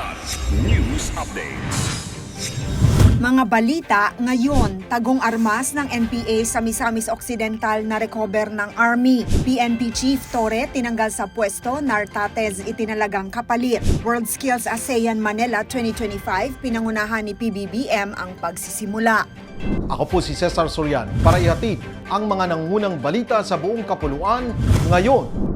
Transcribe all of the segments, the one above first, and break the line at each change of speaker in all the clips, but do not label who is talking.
Kilat News Updates.
Mga balita ngayon, tagong armas ng NPA sa Misamis Occidental na recover ng Army. PNP Chief Torre tinanggal sa pwesto, Nartates itinalagang kapalit. World Skills ASEAN Manila 2025, pinangunahan ni PBBM ang pagsisimula.
Ako po si Cesar Sorian para ihatid ang mga nangunang balita sa buong kapuluan ngayon.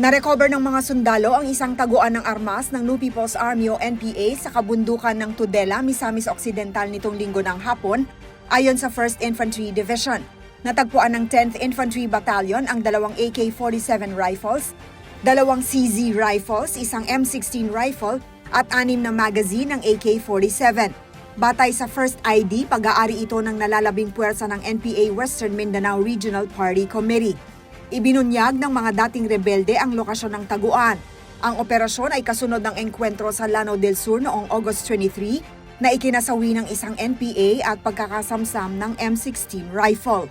Narecover ng mga sundalo ang isang taguan ng armas ng New People's Army o NPA sa kabundukan ng Tudela, Misamis Occidental nitong linggo ng hapon, ayon sa 1st Infantry Division. Natagpuan ng 10th Infantry Battalion ang dalawang AK-47 rifles, dalawang CZ rifles, isang M16 rifle, at anim na magazine ng AK-47. Batay sa first ID, pag-aari ito ng nalalabing puwersa ng NPA Western Mindanao Regional Party Committee. Ibinunyag ng mga dating rebelde ang lokasyon ng taguan. Ang operasyon ay kasunod ng engkwentro sa Lanao del Sur noong August 23 na ikinasawi ng isang NPA at pagkakasamsam ng M16 rifle.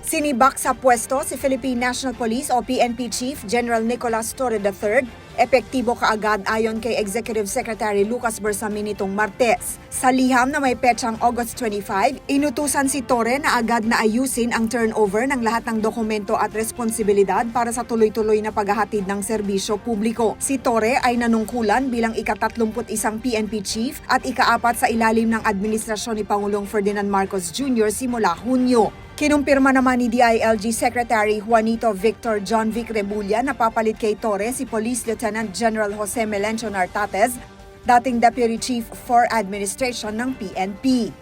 Sinibak sa pwesto si Philippine National Police o PNP Chief General Nicolas Torre III, epektibo kaagad ayon kay Executive Secretary Lucas Bersamin nitong Martes. Sa liham na may petsang August 25, inutusan si Torre na agad na ayusin ang turnover ng lahat ng dokumento at responsibilidad para sa tuloy-tuloy na paghahatid ng serbisyo publiko. Si Torre ay nanungkulan bilang ika-31 PNP Chief at ikaapat sa ilalim ng administrasyon ni Pangulong Ferdinand Marcos Jr. simula Hunyo. Kinumpirma naman ni DILG Secretary Juanito Victor John Vic Rebulla na papalit kay Torre si Police Lieutenant General Jose Melencio Nartates, dating Deputy Chief for Administration ng PNP.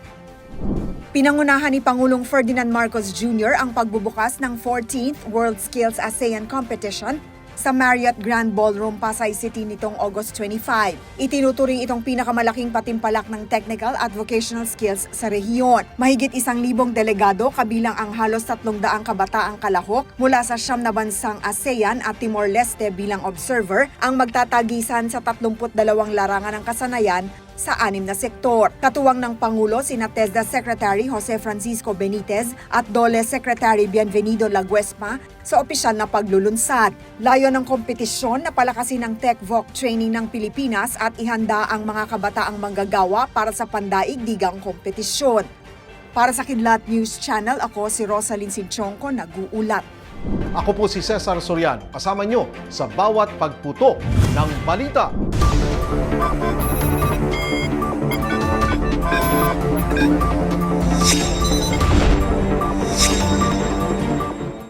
Pinangunahan ni Pangulong Ferdinand Marcos Jr. ang pagbubukas ng 14th World Skills ASEAN Competition sa Marriott Grand Ballroom, Pasay City nitong August 25. Itinuturing itong pinakamalaking patimpalak ng technical at vocational skills sa rehiyon. Mahigit isang libong delegado kabilang ang halos tatlong daang kabataang kalahok mula sa siyam na bansang ASEAN at Timor-Leste bilang observer ang magtatagisan sa 32 larangan ng kasanayan sa anim na sektor. Katuwang ng Pangulo sina TESDA Secretary Jose Francisco Benitez at DOLE Secretary Bienvenido Laguesma sa opisyal na paglulunsad. Layo ng kompetisyon na palakasin ang TechVoc training ng Pilipinas at ihanda ang mga kabataang manggagawa para sa pandaigdigang kompetisyon. Para sa Kidlat News Channel, ako si Rosalyn Sinchonko, nag-uulat.
Ako po si Cesar Sorian, kasama nyo sa bawat pagputo ng balita.